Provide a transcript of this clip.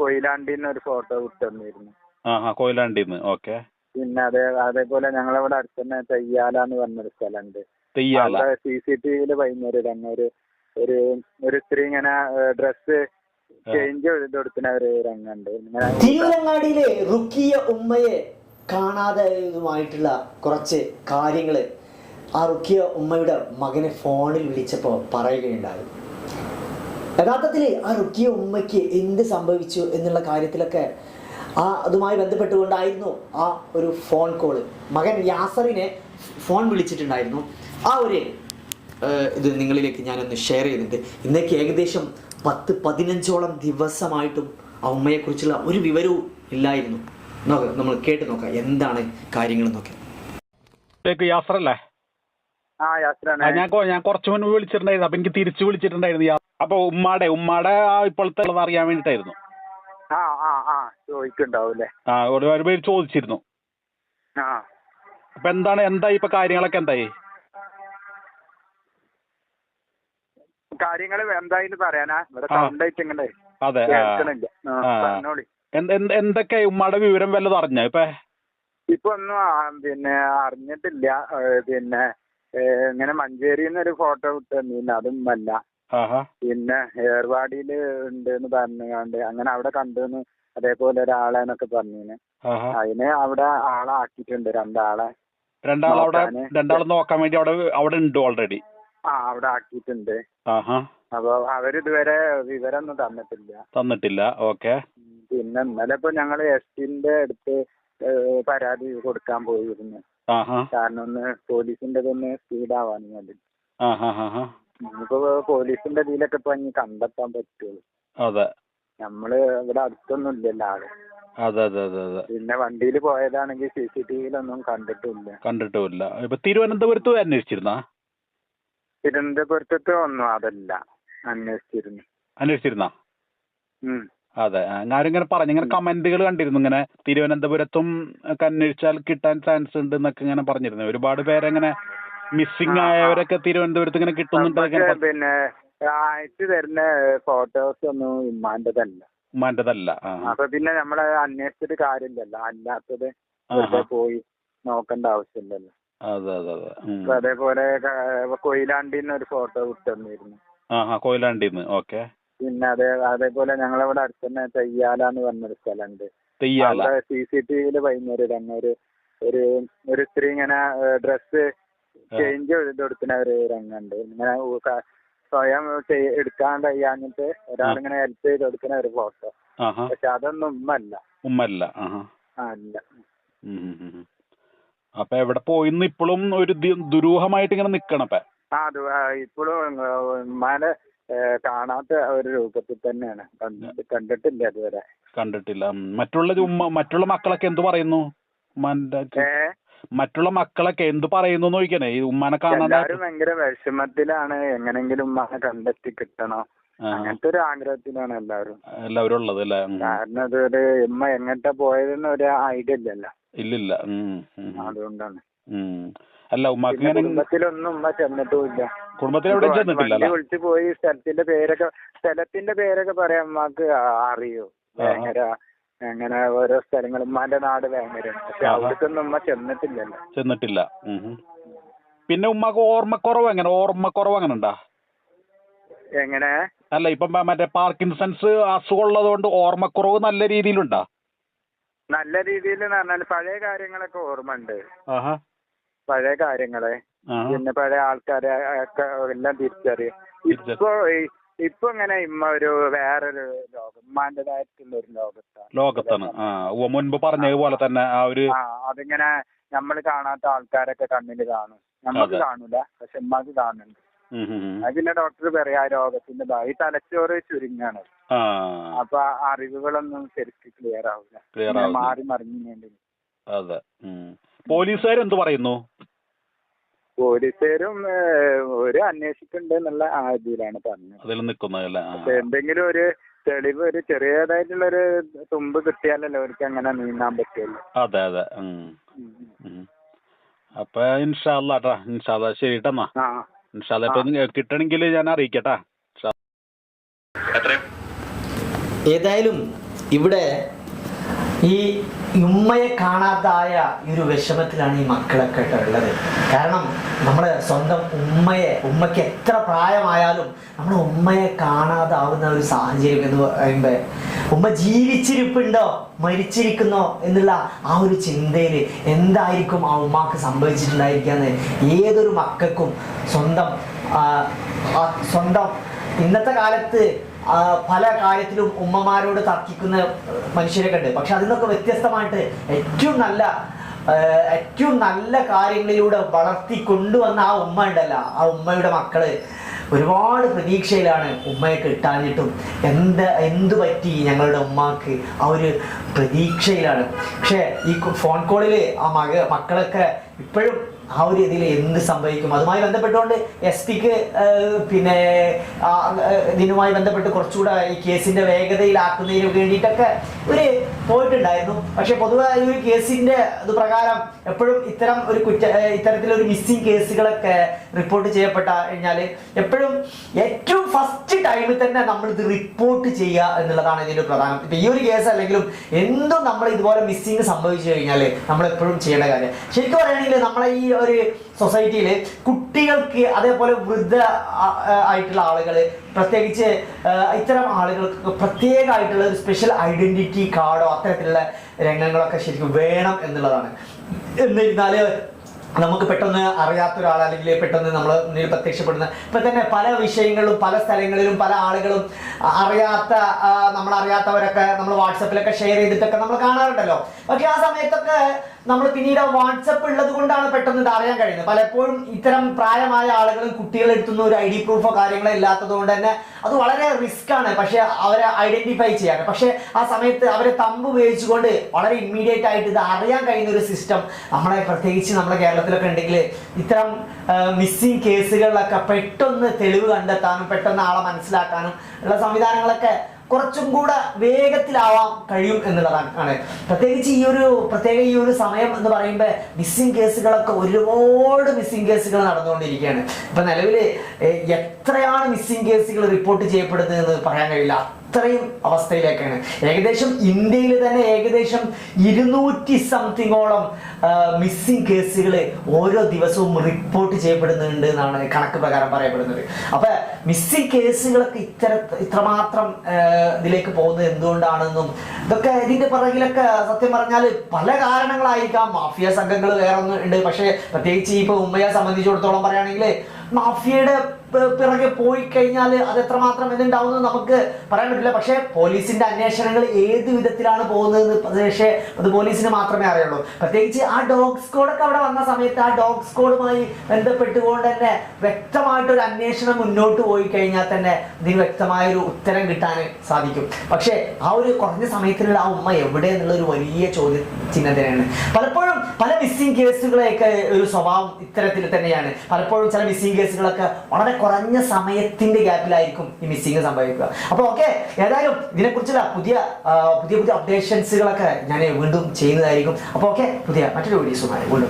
കൊയിലാണ്ടിന്ന് ഒരു photo വിട്ടുതന്നിരുന്നു. കൊയിലാണ്ടിന്ന്. Okay പിന്നെ അതേ അതേപോലെ ഞങ്ങളവിടെ അടുത്ത് തന്നെ തെയ്യാല എന്ന് പറഞ്ഞൊരു സ്ഥലമുണ്ട്. തെയ്യാല. അവിടെ സി സി ടി വിയിൽ വൈകുന്നേരം തന്നെ ഒരു ഒരു ഒരു സ്ത്രീ ഇങ്ങനെ ഡ്രസ്സ് ചേഞ്ച് ചെയ്ത് കൊടുക്കുന്ന ഒരു രംഗമുണ്ട്. ഇങ്ങനെ തിരുവനങ്ങാടിയിലെ റുക്കിയ ഉമ്മയെ കാണാതായതുമായിട്ടുള്ള കുറച്ച് കാര്യങ്ങൾ ആ റുക്കിയ ഉമ്മയുടെ മകനെ ഫോണിൽ വിളിച്ചപ്പോൾ പറയുകയുണ്ടായി. യഥാർത്ഥത്തിൽ ആ റുക്കിയ ഉമ്മയ്ക്ക് എന്ത് സംഭവിച്ചു എന്നുള്ള കാര്യത്തിലൊക്കെ ആ അതുമായി ബന്ധപ്പെട്ടുകൊണ്ടായിരുന്നു ആ ഒരു ഫോൺ കോൾ മകൻ യാസറിനെ ഫോൺ വിളിച്ചിട്ടുണ്ടായിരുന്നു. ആ ഒരു ഇത് നിങ്ങളിലേക്ക് ഞാനൊന്ന് ഷെയർ ചെയ്യുന്നുണ്ട്. ഇന്നേക്ക് ഏകദേശം പത്ത് പതിനഞ്ചോളം ദിവസമായിട്ടും ആ ഉമ്മയെക്കുറിച്ചുള്ള ഒരു വിവരവും ഇല്ലായിരുന്നു. നോക്കാം നമ്മൾ കേട്ട് നോക്കാം എന്താണ് കാര്യങ്ങൾ നോക്കി ഇതൊക്കെ യാസറല്ലേ? ഞാൻ ഞാൻ കുറച്ച് മുൻപ് വിളിച്ചിട്ടുണ്ടായിരുന്നു. അപ്പൊ എനിക്ക് തിരിച്ചു വിളിച്ചിട്ടുണ്ടായിരുന്നു അപ്പൊ ഉമ്മാടെ ഉമ്മാടെ ആ ഇപ്പോഴത്തെ ഉള്ളത് അറിയാൻ വേണ്ടിട്ടായിരുന്നു ആ ആ ആ ആ ഒരുപാട് പേര് ചോദിച്ചിരുന്നു. ആ. അപ്പൊ എന്താണ് എന്തായി ഇപ്പൊ കാര്യങ്ങളൊക്കെ എന്തായി? കാര്യങ്ങൾ എന്തായിന്ന് പറയാനാ? ഇവിടെ ആ. സൗണ്ട് ആയിട്ട് ഇങ്ങനെ അതെ ആ. കേൾക്കണില്ല. ആ, ആ. പറഞ്ഞോളി. എന്ത് എന്ത് എന്തൊക്കെ ഉമ്മാടെ വിവരം വല്ലതും അറിഞ്ഞ ഇപ്പൊ? ഇപ്പൊ ഒന്നും ആ, പിന്നെ അറിഞ്ഞിട്ടില്ല. ഏ, പിന്നെ ഏ, ഇങ്ങനെ മഞ്ചേരിന്ന് ഒരു ഫോട്ടോ വിട്ട് തന്നിരുന്നു അതും അല്ല. പിന്നെ ഏർവാടിയിൽ ഉണ്ട് എന്ന് പറഞ്ഞുകൊണ്ട് അങ്ങനെ അവിടെ കണ്ടുന്ന് അതേപോലെ ഒരാളെന്നൊക്കെ പറഞ്ഞിന്. അതിന് അവിടെ ആളെ ആക്കിയിട്ടുണ്ട് രണ്ടാളെ. രണ്ടാളവിടെ നോക്കാന്. രണ്ടാൾ നോക്കാൻ വേണ്ടി അവിടെ അവിടെ ഉണ്ട് ഓൾറെഡി ആ അവിടെ ആക്കിയിട്ടുണ്ട്. ആഹാ. അപ്പൊ അവരിതുവരെ വിവരൊന്നും തന്നിട്ടില്ല. തന്നിട്ടില്ല. ഓക്കെ. ഉം, പിന്നെ ഇന്നലെ ഇപ്പൊ ഞങ്ങൾ എസ് ടിന്റെ അടുത്ത് പരാതി കൊടുക്കാൻ പോയിരുന്നു. കാരണം ഒന്ന് പോലീസിന്റെ തന്നെ സ്പീഡാവാൻ വേണ്ടി. ഇനിയിപ്പോ പോലീസിന്റെ ഇതിലൊക്കെ ഇപ്പൊ ഇനി കണ്ടെത്താൻ പറ്റുള്ളൂ. അതെ. നമ്മൾ ഇവിടെ അടുത്തൊന്നും ഇല്ലല്ലോ ആൾ. അതെ അതെ അതെ അതെ. പിന്നെ വണ്ടിയിൽ പോയതാണെങ്കിൽ സി സി ടി വിയിലൊന്നും കണ്ടിട്ടില്ല. കണ്ടിട്ടുമില്ല. ഇപ്പൊ തിരുവനന്തപുരത്ത് അന്വേഷിച്ചിരുന്ന? തിരുവനന്തപുരത്ത് ഒന്നും അതല്ല. അന്വേഷിച്ചിരുന്നു. അന്വേഷിച്ചിരുന്ന? അതെ. ഞാനും ഇങ്ങനെ പറഞ്ഞു. ഇങ്ങനെ കമന്റുകൾ കണ്ടിരുന്നു. ഇങ്ങനെ തിരുവനന്തപുരത്തും ഒക്കെ അന്വേഷിച്ചാൽ കിട്ടാൻ ചാൻസ് ഉണ്ട് എന്നൊക്കെ ഇങ്ങനെ പറഞ്ഞിരുന്നു. ഒരുപാട് പേരങ്ങനെ മിസ്സിംഗ്. ആയവരൊക്കെ തിരുവനന്തപുരത്ത് ഇങ്ങനെ കിട്ടുന്നുണ്ട് പിന്നെ അയച്ചു തരുന്ന ഫോട്ടോസ് ഒന്നും ഇമ്മാന്റതല്ല. ഉമ്മാന്റെതല്ല ആ. അപ്പൊ പിന്നെ നമ്മൾ അന്വേഷിച്ചിട്ട് കാര്യമില്ലല്ലോ. അല്ലാത്തത് പോയി നോക്കേണ്ട ആവശ്യമില്ലല്ലോ. അതെ അതെ അതെ. അതേപോലെ കൊയിലാണ്ടിന്ന് ഒരു ഫോട്ടോ വിട്ടുതന്നിരുന്നു. ആഹാ കൊയിലാണ്ടിന്ന്. ഓക്കെ. പിന്നെ അതേ അതേപോലെ ഞങ്ങളവിടെ അടുത്ത് തന്നെ തെയ്യാല എന്ന് പറഞ്ഞൊരു സ്ഥലമുണ്ട്. സി സി ടി വൈകുന്നേരം ഒരു ഒരു ഒരു സ്ത്രീ ഇങ്ങനെ ഡ്രസ്സ് ചേഞ്ച് ചെയ്ത് കൊടുക്കുന്ന ഒരു രംഗമുണ്ട്. ഇങ്ങനെ സ്വയം എടുക്കാൻ കഴിയാഞ്ഞിട്ട് ഒരാളിങ്ങനെ ഹെൽപ്പ് ചെയ്ത് കൊടുക്കുന്ന ഒരു ഫോട്ടോ പക്ഷെ അതൊന്നും ഉമ്മല്ല. ഉമ്മല്ല. അല്ല. അപ്പൊ എവിടെ പോയിന്ന് ഇപ്പോഴും ഒരു ദുരൂഹമായിട്ട് ഇങ്ങനെ നിക്കണപ്പ ആ ഇപ്പോഴും ഉമ്മാനെ കാണാത്ത ഒരു രൂപത്തിൽ തന്നെയാണ്. കണ്ടിട്ടില്ല ഇതുവരെ. കണ്ടിട്ടില്ല. മറ്റുള്ള ഉമ്മ മറ്റുള്ള മക്കളൊക്കെ എന്തു പറയുന്നു? ഉമ്മാന്റെ മറ്റുള്ള മക്കളൊക്കെ എന്ത് പറയുന്നു നോക്കണേ ഈ ഉമ്മാനെ കാണാൻ ഭയങ്കര വിഷമത്തിലാണ്. എങ്ങനെങ്കിലും ഉമ്മാനെ കണ്ടെത്തി കിട്ടണം. അങ്ങനത്തെ ഒരു ആഗ്രഹത്തിലാണ് എല്ലാവരും. എല്ലാവരും ഉള്ളത് അല്ലേ? കാരണം ഇത് ഒരു ഉമ്മ എങ്ങട്ടാ പോയതെന്ന് ഒരു ഐഡിയ ഇല്ലല്ലോ. ഇല്ലില്ല. അതുകൊണ്ടാണ്. അല്ല ഉമ്മാക്ക് കുടുംബത്തിലൊന്നും ഉമ്മ ചെന്നിട്ടുമില്ല. കുടുംബത്തിൽ ചെന്നിട്ടില്ല വിളിച്ചു പോയി സ്ഥലത്തിന്റെ പേരൊക്കെ സ്ഥലത്തിന്റെ പേരൊക്കെ പറയാൻ ഉമ്മാക്ക് അറിയോ? വേങ്ങര അങ്ങനെ ഓരോ സ്ഥലങ്ങൾ ഉമ്മാന്റെ നാട് വേങ്ങരയാണ് പക്ഷെ. അവിടേക്കൊന്നും ഉമ്മ ചെന്നിട്ടില്ലല്ലോ. ചെന്നിട്ടില്ല. പിന്നെ ഉമ്മക്ക് ഓർമ്മക്കുറവ് എങ്ങനെ? ഓർമ്മക്കുറവ് അങ്ങനെ ഉണ്ടാ? എങ്ങനെ? അല്ല ഇപ്പം മറ്റേ പാർക്കിൻസൺസ് അസുഖം ഉള്ളത് കൊണ്ട് ഓർമ്മക്കുറവ് നല്ല രീതിയിലുണ്ടാ? നല്ല രീതിയിൽ എന്ന് പറഞ്ഞാൽ പഴയ കാര്യങ്ങളൊക്കെ ഓർമ്മ ഉണ്ട് പഴയ കാര്യങ്ങളെ. പിന്നെ പഴയ ആൾക്കാരെ ഒക്കെ എല്ലാം തിരിച്ചറിയും. തിരിച്ചറി- ഇപ്പൊ ഇപ്പൊ ഇങ്ങനെ ഇമ്മ ഒരു വേറൊരു ലോകം ഉമ്മാന്റേതായിട്ടുള്ള ഒരു ലോകത്താണ്. ലോകത്താണ്. ആ ഉവ്വ് മുൻപ് പറഞ്ഞതുപോലെ തന്നെ ആ ഒരു ആ അതിങ്ങനെ നമ്മൾ കാണാത്ത ആൾക്കാരൊക്കെ കണ്ണിൽ കാണും. നമ്മക്ക് അതെ. കാണൂല പക്ഷെ ഉമ്മാക്ക് കാണുന്നുണ്ട്. ഉം, ഉം, ഉം. അത് പിന്നെ ഡോക്ടർ പറയാ ആ രോഗത്തിന്റെ ഭാ- ഈ തലച്ചോറ് ചുരുങ്ങാണ്. ആ. അപ്പൊ ആ അറിവുകളൊന്നും ശരിക്ക് ക്ലിയർ ആവില്ല ഇങ്ങനെ മാറി മറിഞ്ഞു അതെ. പോലീസുകാർ എന്ത് പറയുന്നു? പോലീസുകാരും ഒരു അന്വേഷിക്കുന്നുണ്ട് എന്നുള്ള ആ ഇതിലാണ് പറഞ്ഞത്. അതിൽ നിൽക്കുന്നതല്ലേ പക്ഷെ എന്തെങ്കിലും ഒരു തെളിവ് ഒരു ചെറിയതായിട്ടുള്ള ഒരു തുമ്പ് കിട്ടിയാലല്ലോ അവർക്ക് അങ്ങനെ നീങ്ങാൻ പറ്റുള്ളൂ. അതെ അതെ. അപ്പൊ ഇൻഷാല്ലാട്ടാ ഇൻഷാല്ലാ ശരി ട്ടാ ആ. ഇൻഷാല്ലാ ഇപ്പൊ കിട്ടണമെങ്കിൽ ഞാൻ അറിയിക്കട്ടാ. ഏതായാലും ഇവിടെ ഈ ഉമ്മയെ കാണാതായ ഈ ഒരു വിഷമത്തിലാണ് ഈ മക്കളൊക്കെ ഉള്ളത്. കാരണം നമ്മൾ സ്വന്തം ഉമ്മയെ ഉമ്മയ്ക്ക് എത്ര പ്രായമായാലും നമ്മൾ ഉമ്മയെ കാണാതാവുന്ന ഒരു സാഹചര്യം എന്ന് പറയുമ്പോൾ ഉമ്മ ജീവിച്ചിരിപ്പുണ്ടോ? മരിച്ചിരിക്കുന്നോ? എന്നുള്ള ആ ഒരു ചിന്തയിൽ എന്തായിരിക്കും ആ ഉമ്മാക്ക് സംഭവിച്ചിട്ടുണ്ടായിരിക്കാന്ന് ഏതൊരു മക്കൾക്കും സ്വന്തം സ്വന്തം ഇന്നത്തെ കാലത്ത് പല കാര്യത്തിലും ഉമ്മമാരോട് തർക്കിക്കുന്ന മനുഷ്യരെ ഉണ്ട്. പക്ഷെ അതിൽ നിന്നൊക്കെ വ്യത്യസ്തമായിട്ട് ഏറ്റവും നല്ല ഏറ്റവും നല്ല കാര്യങ്ങളിലൂടെ വളർത്തി കൊണ്ടുവന്ന ആ ഉമ്മ ഉണ്ടല്ലോ. ആ ഉമ്മയുടെ മക്കൾ ഒരുപാട് പ്രതീക്ഷയിലാണ് ഉമ്മയെ കിട്ടാനിട്ടും എന്ത് എന്തു പറ്റി ഞങ്ങളുടെ ഉമ്മക്ക് ആ ഒരു പ്രതീക്ഷയിലാണ്. പക്ഷേ ഈ ഫോൺ കോളിൽ ആ മക മക്കളൊക്കെ ഇപ്പോഴും ആ ഒരു ഇതിൽ എന്ത് സംഭവിക്കും? അതുമായി ബന്ധപ്പെട്ടുകൊണ്ട് എസ് പിക്ക് പിന്നെ ഇതിനുമായി ബന്ധപ്പെട്ട് കുറച്ചുകൂടെ ഈ കേസിന്റെ വേഗതയിലാക്കുന്നതിന് വേണ്ടിയിട്ടൊക്കെ ഒരു പോയിട്ടുണ്ടായിരുന്നു. പക്ഷെ പൊതുവെ ഈ ഒരു കേസിന്റെ ഇത് പ്രകാരം എപ്പോഴും ഇത്തരം ഒരു കുറ്റ ഇത്തരത്തിലൊരു മിസ്സിംഗ് കേസുകളൊക്കെ റിപ്പോർട്ട് ചെയ്യപ്പെട്ട കഴിഞ്ഞാൽ എപ്പോഴും ഏറ്റവും ഫസ്റ്റ് ടൈമിൽ തന്നെ നമ്മൾ ഇത് റിപ്പോർട്ട് ചെയ്യുക എന്നുള്ളതാണ് ഇതിന്റെ പ്രധാനം. ഇപ്പൊ ഈ ഒരു കേസ് അല്ലെങ്കിലും എന്തും നമ്മൾ ഇതുപോലെ മിസ്സിങ് സംഭവിച്ചു കഴിഞ്ഞാൽ നമ്മൾ എപ്പോഴും ചെയ്യേണ്ട കാര്യം. ശരിക്കും പറയുകയാണെങ്കിൽ നമ്മളെ ഈ ഒരു സൊസൈറ്റിയിൽ കുട്ടികൾക്ക് അതേപോലെ വൃദ്ധ ആയിട്ടുള്ള ആളുകൾ പ്രത്യേകിച്ച് ഇത്തരം ആളുകൾക്ക് പ്രത്യേകമായിട്ടുള്ള ഒരു സ്പെഷ്യൽ ഐഡന്റിറ്റി കാർഡോ അത്തരത്തിലുള്ള രംഗങ്ങളൊക്കെ ശരിക്കും വേണം എന്നുള്ളതാണ്. എന്നിരുന്നാൽ നമുക്ക് പെട്ടെന്ന് അറിയാത്ത ഒരാൾ അല്ലെങ്കിൽ പെട്ടെന്ന് നമ്മൾ മുന്നിൽ പ്രത്യക്ഷപ്പെടുന്ന ഇപ്പൊ തന്നെ പല വിഷയങ്ങളിലും പല സ്ഥലങ്ങളിലും പല ആളുകളും അറിയാത്ത നമ്മൾ അറിയാത്തവരൊക്കെ നമ്മൾ വാട്സപ്പിലൊക്കെ ഷെയർ ചെയ്തിട്ടൊക്കെ നമ്മൾ കാണാറുണ്ടല്ലോ. പക്ഷെ ആ സമയത്തൊക്കെ നമ്മൾ പിന്നീട് വാട്സപ്പ് ഉള്ളത് കൊണ്ടാണ് പെട്ടെന്ന് ഇത് അറിയാൻ കഴിയുന്നത്. പലപ്പോഴും ഇത്തരം പ്രായമായ ആളുകളും കുട്ടികളെ എടുത്തുന്ന ഒരു ഐ ഡി പ്രൂഫോ കാര്യങ്ങളോ ഇല്ലാത്തത് കൊണ്ട് തന്നെ അത് വളരെ റിസ്ക് ആണ്. പക്ഷെ അവരെ ഐഡന്റിഫൈ ചെയ്യാൻ. പക്ഷെ ആ സമയത്ത് അവരെ തമ്പ് ഉപയോഗിച്ചുകൊണ്ട് വളരെ ഇമ്മീഡിയറ്റ് ആയിട്ട് ഇത് അറിയാൻ കഴിയുന്ന ഒരു സിസ്റ്റം നമ്മളെ പ്രത്യേകിച്ച് നമ്മുടെ കേരളത്തിലൊക്കെ ഉണ്ടെങ്കിൽ ഇത്തരം മിസ്സിംഗ് കേസുകളിലൊക്കെ പെട്ടെന്ന് തെളിവ് കണ്ടെത്താനും പെട്ടെന്ന് ആളെ മനസ്സിലാക്കാനും ഉള്ള സംവിധാനങ്ങളൊക്കെ കുറച്ചും കൂടെ വേഗത്തിലാവാൻ കഴിയും എന്നുള്ളതാണ് പ്രത്യേകിച്ച് ഈ ഒരു പ്രത്യേക ഈ ഒരു സമയം എന്ന് പറയുമ്പോൾ മിസ്സിംഗ് കേസുകളൊക്കെ ഒരുപാട് മിസ്സിംഗ് കേസുകൾ നടന്നുകൊണ്ടിരിക്കുകയാണ്. ഇപ്പൊ നിലവിൽ എത്രയാണ് മിസ്സിംഗ് കേസുകൾ റിപ്പോർട്ട് ചെയ്യപ്പെടുന്നത് എന്ന് പറയാൻ കഴിയില്ല. അത്രയും അവസ്ഥയിലേക്കാണ്. ഏകദേശം ഇന്ത്യയിൽ തന്നെ ഏകദേശം ഇരുന്നൂറ്റി സംതിങ്ങോളം മിസ്സിംഗ് കേസുകൾ ഓരോ ദിവസവും റിപ്പോർട്ട് ചെയ്യപ്പെടുന്നുണ്ട് എന്നാണ് കണക്ക് പ്രകാരം പറയപ്പെടുന്നത്. അപ്പൊ മിസ്സിംഗ് കേസുകളൊക്കെ ഇത്തര ഇത്രമാത്രം ഇതിലേക്ക് പോകുന്നത് എന്തുകൊണ്ടാണെന്നും ഇതൊക്കെ ഇതിന്റെ പിറകിലൊക്കെ സത്യം പറഞ്ഞാൽ പല കാരണങ്ങളായിരിക്കാം. മാഫിയ സംഘങ്ങൾ വേറെ ഉണ്ട്. പക്ഷേ പ്രത്യേകിച്ച് ഇപ്പൊ ഉമ്മയെ സംബന്ധിച്ചിടത്തോളം പറയുകയാണെങ്കിൽ മാഫിയയുടെ പിറകെ പോയി കഴിഞ്ഞാൽ അത് എത്രമാത്രം എന്തുണ്ടാവുമെന്ന് നമുക്ക് പറയാൻ പറ്റില്ല. പക്ഷേ പോലീസിന്റെ അന്വേഷണങ്ങൾ ഏത് വിധത്തിലാണ് പോകുന്നത് പക്ഷേ അത് പോലീസിന് മാത്രമേ അറിയുള്ളൂ. പ്രത്യേകിച്ച് ആ ഡോഗ് സ്ക്വാഡൊക്കെ അവിടെ വന്ന സമയത്ത് ആ ഡോഗ് സ്ക്വാഡുമായി ബന്ധപ്പെട്ടുകൊണ്ട് തന്നെ വ്യക്തമായിട്ട് ഒരു അന്വേഷണം മുന്നോട്ട് പോയി കഴിഞ്ഞാൽ തന്നെ ഇതിന് വ്യക്തമായ ഒരു ഉത്തരം കിട്ടാൻ സാധിക്കും. പക്ഷേ ആ ഒരു കുറഞ്ഞ സമയത്തിലുള്ള ആ ഉമ്മ എവിടെ എന്നുള്ള ഒരു വലിയ ചോദ്യ ചിഹ്നത്തിനാണ്. പലപ്പോഴും പല മിസ്സിംഗ് കേസുകളെയൊക്കെ ഒരു സ്വഭാവം ഇത്തരത്തിൽ തന്നെയാണ്. പലപ്പോഴും ചില മിസ്സിംഗ് കേസുകളൊക്കെ വളരെ കുറഞ്ഞ സമയത്തിന്റെ ഗ്യാപ്പിലായിരിക്കും ഈ മിസ്സിങ് സംഭവിക്കുക. അപ്പോൾ ഓക്കെ ഏതായാലും ഇതിനെക്കുറിച്ചുള്ള പുതിയ പുതിയ പുതിയ അപ്ഡേഷൻസുകളൊക്കെ ഞാൻ വീണ്ടും ചെയ്യുന്നതായിരിക്കും. അപ്പോൾ ഓക്കെ പുതിയ മറ്റൊരു വീഡിയോസുമായി വീണ്ടും